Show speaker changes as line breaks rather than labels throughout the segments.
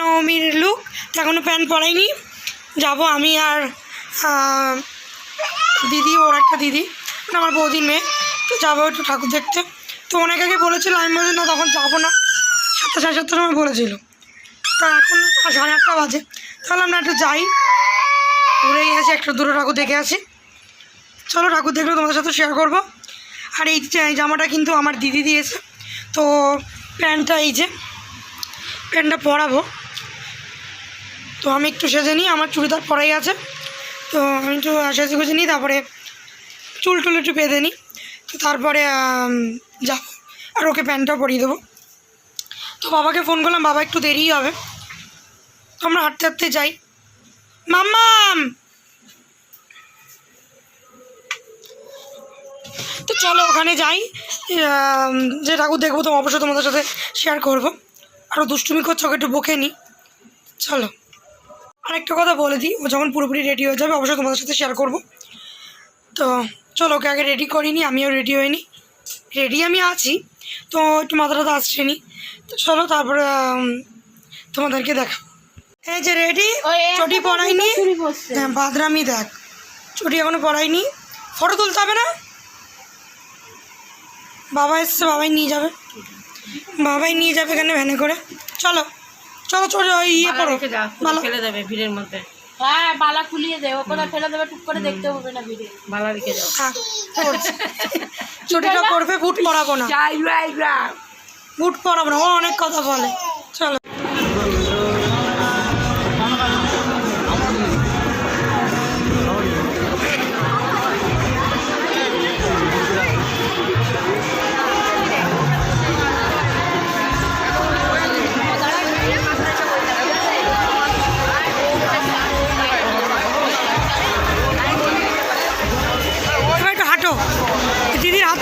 নবমীর লুক এখনও প্যান্ট পরাইনি। যাব আমি আর দিদি, ওর একটা দিদি মানে আমার বৌদির মেয়ে। তো যাব একটু ঠাকুর দেখতে। তো অনেক আগে বলেছিল, আমি বলছি না, তখন যাব না। সাতটা, সাড়ে সাতটার সময় বলেছিল। তা এখন সাড়ে আটটা বাজে। তাহলে আমরা একটু যাই। ঘুরেই আসি একটা দুটো ঠাকুর দেখে আসি। চলো ঠাকুর দেখলে তোমাদের সাথে শেয়ার করব। আর এই জামাটা কিন্তু আমার দিদি দিয়েছে। তো প্যান্টটা এই যে প্যান্টটা পরাবো। তো আমি একটু সেজে নিই, আমার চুড়িদার পরাই আছে। তো আমি একটু সেজে গুজে নিই, তারপরে চুল টুল একটু বেঁধে নিই। তো তারপরে যাব আর ওকে প্যান্টটাও পরিয়ে দেবো। তো বাবাকে ফোন করলাম, বাবা একটু দেরিই হবে। তো আমরা হাঁটতে হাঁটতে যাই। মাম্মাম! তো চলো ওখানে যাই। যে ঠাকুর দেখব, তো অবশ্যই তোমাদের সাথে শেয়ার করব। আরও দুষ্টুমি করছে, ওকে একটু বকে নিই। চলো। আরেকটা কথা বলে দিই ও যখন পুরোপুরি রেডি হয়ে যাবে অবশ্যই তোমাদের সাথে শেয়ার করব। তো চলো ওকে আগে রেডি করিনি আমিও রেডি হইনি। রেডি আমি আছি তো একটু মাথাটা আসছে নি। তো চলো তারপরে তোমাদেরকে দেখা। এই যে রেডি চটি পরাইনি হ্যাঁ বাদরামি দেখ। চটি এখনও পরাইনি ফটো তুলতে হবে না? বাবা এসছে বাবাই নিয়ে যাবে। বাবাই নিয়ে যাবে এখানে ভ্যানে করে। চলো। চলো চলো ওই ইয়ে করো ভালো
ফেলে দেবে ভিড়ের মধ্যে।
হ্যাঁ বালা খুলিয়ে দেবে ও কোথায় ফেলে দেবে টুক করে দেখতে হবে না ভিড়ে।
বালা রেখে যাও।
চটিটা করবে বুট পরাবো না। বুট পরাবো না ও অনেক কথা বলে। চলো।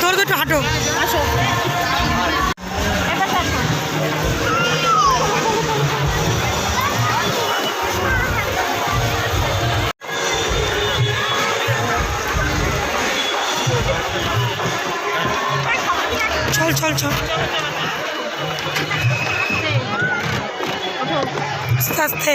ধরে একটু হাঁটো। চল চল চল। আস্তে আস্তে।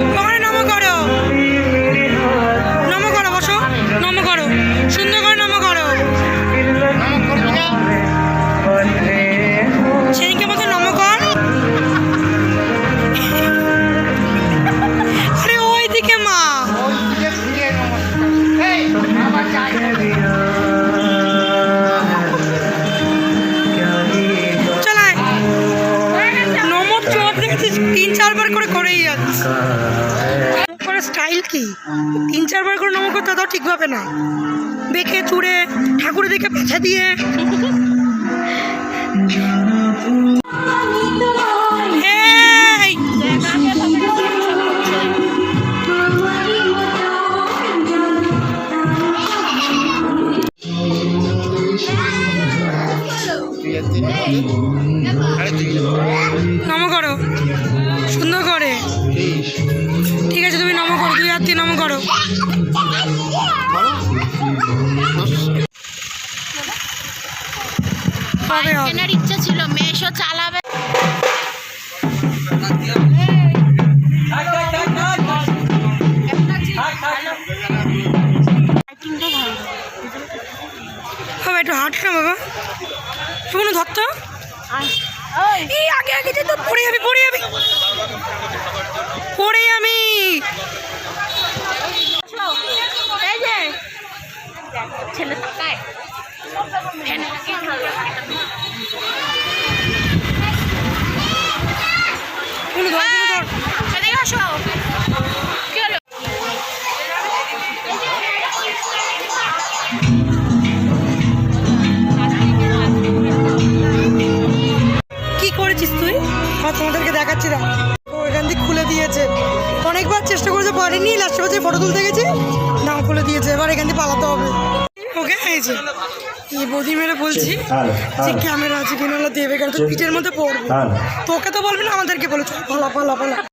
ওখানে স্টাইল কি? তিন চারবার করে নমক করতে তাও ঠিকভাবে না বেঁকে চুড়ে ঠাকুরের দিকে পাছা দিয়ে! নম করো। সুন্দর করে। ভক্তি নাম করো।
কেনার ইচ্ছা ছিল মেশো চালাবে। বাবা একটু
হাঁট না বাবা শুকনো ধরতো আগে আগে তো পড়ে যাবে পড়ে যাবে। তোমাদেরকে দেখাচ্ছি ও এখান থেকে খুলে দিয়েছে। অনেকবার চেষ্টা করেছে পারিনি। লাস্টে বছর ফটো তুলতে গেছি? নাম খুলে দিয়েছে। এবার এখান থেকে পালাতে হবে। ওকে হয়েছে এই বৌদি মেরে বলছি যে ক্যামেরা আছে কিনা দেবে কারণ পিঠের মধ্যে পড়বে। তোকে তো বলবি না আমাদেরকে বলে পালা পালা পালা।